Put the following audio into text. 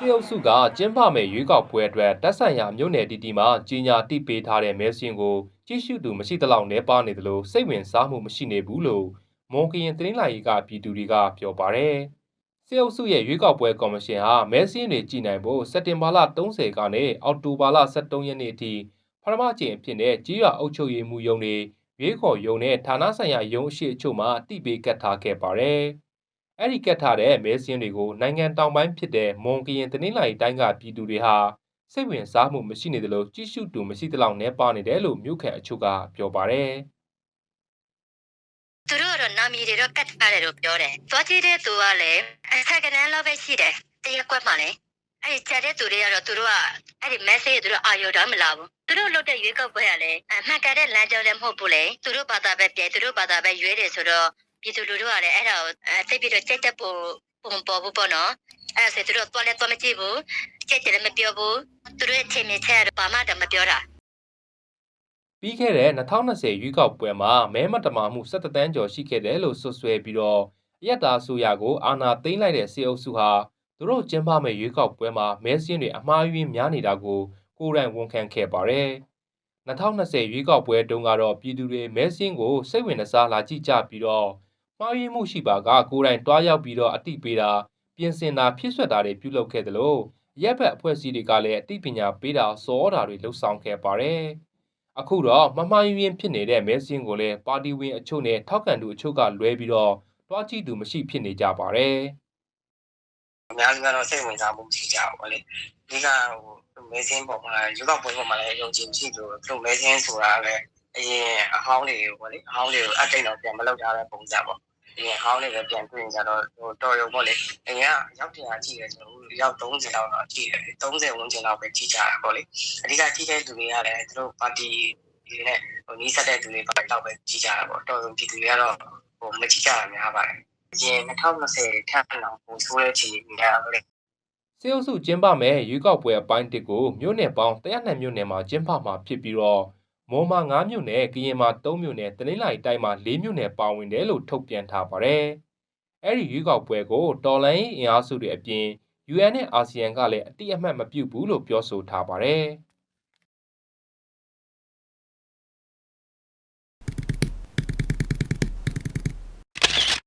တရုတ်စုကကျင်းပမဲ့ရွေးကောက်ပွဲအတွက်တက်ဆိုင်ရာမြို့နယ်တီတီမှာကြီးညာတိပေးထားတဲ့မဲစင်းကိုကြီးစုသူမရှိသလောက်နှဲပါနေသလိုစိတ်ဝင်စားမှုမရှိနေဘူးလို့မွန်ကရင်သတင်းလာရေးကပြည်သူတွေကပြောပါတယ်။စေအုပ်စုရဲ့ရွေးကောက်ပွဲကော်မရှင်ဟာမဲစင်းတွေကြီးနိုင်ဖို့စက်တင်ဘာလ30ကနေအောက်တိုဘာလ23ရက်နေ့အထိပထမကြိမ်အဖြစ်နဲ့ကြီးရွာအုပ်ချုပ်ရေးမှူးရုံးတွေရွေးခေါ်ရုံးနဲ့ဌာနဆိုင်ရာရုံးအရှိအချို့မှာတိပေးကတ်ထားခဲ့ပါတယ်။ အဲ့ဒီကတ်ထားတဲ့မဲစင်းတွေကိုနိုင်ငံတောင်ပိုင်းဖြစ်တဲ့မွန်ကရင်တနင်္လာရီတိုင်းကပြည်သူတွေဟာစိတ်ဝင်စားမှုမရှိနေသလိုကြီးစုတူမရှိသလောက်နဲ့ပါနေတယ်လို့မြို့ခံအချို့ကပြောပါတယ်သူတို့ကတော့နာမည်တွေတော့ကတ်ထားတယ်လို့ပြောတယ်။သွားကြည့်တဲ့သူကလည်းအဆက်ကနန်းလောက်ပဲရှိတယ်။တရက်ကွက်မှလည်းအဲ့ဒီချက်တဲ့သူတွေကတော့သူတို့ကအဲ့ဒီ message သူတို့အာရုံတော့မလာဘူး။သူတို့လုပ်တဲ့ရွေးကောက်ပွဲကလည်းအမှန်ကန်တဲ့လမ်းကြောင်းလည်းမဟုတ်ဘူးလေ။သူတို့ဘာသာပဲပြဲသူတို့ဘာသာပဲရွေးတယ်ဆိုတော့ ပြည်သူလူထုကလည်းအဲ့ဒါကိုအဲသိပြီးတော့စိတ်တက်ဖို့ပုံပေါ်ဘူးပေါ့နော်။အဲ့ဒါဆိုသူတို့တော့လည်းတော့မကြည့်ဘူး။စိတ်တယ်လည်းမပြောဘူး။သူတို့ရဲ့ထင်မြင်ချက်ကတော့ဘာမှတော့မပြောတာ။ပြီးခဲ့တဲ့2020ရွေးကောက်ပွဲမှာမဲမတမာမှု17တန်းကျော်ရှိခဲ့တယ်လို့ဆွဆွဲပြီးတော့အယက်သားဆိုရကိုအာဏာသိမ်းလိုက်တဲ့စေအုပ်စုဟာသူတို့ကျင်းပမဲ့ရွေးကောက်ပွဲမှာမဲစင်းတွေအမှားယွင်းများနေတာကိုကိုယ်တိုင်ဝန်ခံခဲ့ပါတယ်။2020ရွေးကောက်ပွဲတုန်းကတော့ပြည်သူတွေမဲစင်းကိုစိတ်ဝင်စားလာကြည့်ကြပြီးတော့ မှားယွင်းမှုရှိပါကကိုယ်တိုင်တွားရောက်ပြီးတော့အတိပေးတာပြင်ဆင်တာဖြစ်ဆွက်တာတွေပြုလုပ်ခဲ့တယ်လို့ရက်ဘက်အဖွဲ့အစည်းတွေကလည်းအသိပညာပေးတာစောတာတွေလှုပ်ဆောင်ခဲ့ပါတယ်။အခုတော့မမှားယွင်းဖြစ်နေတဲ့မဲစင်းကိုလည်းပါတီဝင်အချို့နဲ့ထောက်ခံသူအချို့ကလွဲပြီးတော့တွားကြည့်သူမရှိဖြစ်နေကြပါတယ်အများစုကတော့စိတ်ဝင်စားမှုရှိကြပါဘောလေအဓိကဟိုမဲစင်းပေါ်မှာရုပ်ောက်ပွဲပေါ်မှာလည်းယုံကြည်မရှိလို့သူမဲစင်းဆိုတာလည်း အရင်အဟောင်းတွေကိုပေါ့လေအဟောင်းတွေကိုအတိတ်တော့ပြန်မလုပ်ထားတဲ့ပုံစံပေါ့ဒီအဟောင်းတွေပဲပြန်ပြင်ကြတော့ဟိုတော်ရုံပေါ့လေအရင်ကရောက်တရားကြည့်တယ်ဆိုတော့ရောက်30လောက်တော့ကြည့်တယ်30ဝန်းကျင်လောက်ပဲကြည့်ကြတာပေါ့လေအဓိကကြည့်တဲ့သူတွေကလည်းသူတို့ပါတီဒီနဲ့ဟိုနီးစပ်တဲ့သူတွေပါတော့ပဲကြည့်ကြတာပေါ့တော်ရုံဒီသူတွေကတော့ဟိုမကြည့်ကြတာများပါတယ်အရင်2020ထပ်လောက်ဟိုဆိုးတဲ့ချိန်ကြီးများတယ်။စေအုပ်စုကျင်းပမဲ့ရွေးကောက်ပွဲအပိုင်းတစ်ကိုမြို့နယ်ပေါင်း102မြို့နယ်မှာကျင်းပမှာဖြစ်ပြီးတော့ မွန်မှာ9မြို့နယ်ကရင်မှာ3မြို့နယ်တနင်္လာရီတိုင်းမှာ4မြို့နယ်ပါဝင်တယ်လို့ထုတ်ပြန်ထားပါတယ်။အဲ့ဒီရွေးကောက်ပွဲကိုတော်လိုင်းအင်အားစုတွေအပြင် UN နဲ့ ASEAN ကလည်းအတိအမှတ်မပြုဘူးလို့ပြောဆိုထားပါတယ်။